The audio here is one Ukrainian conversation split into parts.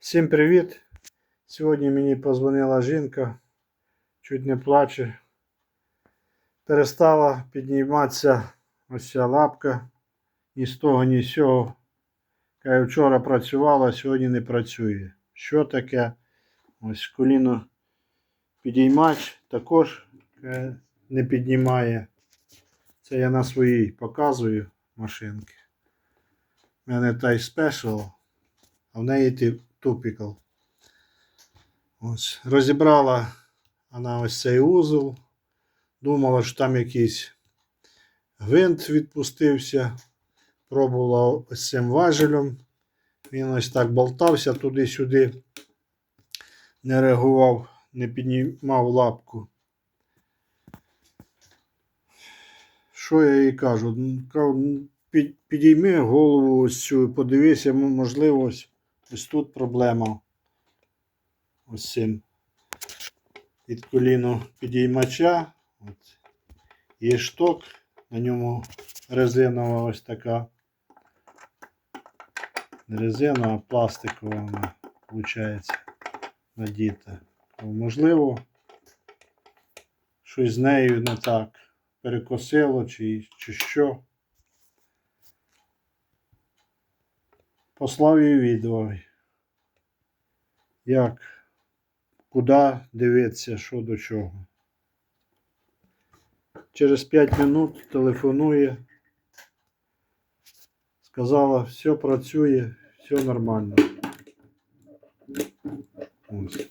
Всім привіт! Сьогодні мені позвонила жінка, чуть не плаче. Перестала підніматися ось ця лапка. Ні з того, ні з цього. Каже, вчора працювала, а сьогодні не працює. Що таке? Ось коліно підіймач також не піднімає. Це я на своїй показую машинки. У мене той спешл, а в неї тупікал. Ось. Розібрала вона ось цей узол. Думала, що там якийсь гвинт відпустився. Пробувала ось цим важелем. Він ось так болтався туди-сюди. Не реагував, не піднімав лапку. Що я їй кажу? Кажу, під- Підійми голову ось цю, подивися, можливо, ось, ось тут проблема. Ось цим. Від коліно підіймача. От. Є шток, на ньому резинова ось така. Не резинова, а пластикова вона, виходить, надіта. Можливо, щось з нею не так перекосило чи, чи що. Послав їй відео. Як, куди дивитися, що до чого. Через 5 минут телефонує. Сказала, все працює, все нормально. Ось.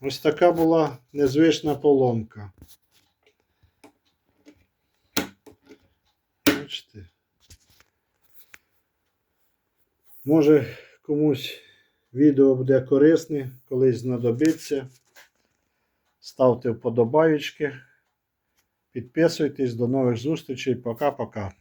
Ось така була незвична поломка. Бачите? Може комусь відео буде корисне, колись знадобиться. Ставте вподобайки. Підписуйтесь. До нових зустрічей. Пока-пока.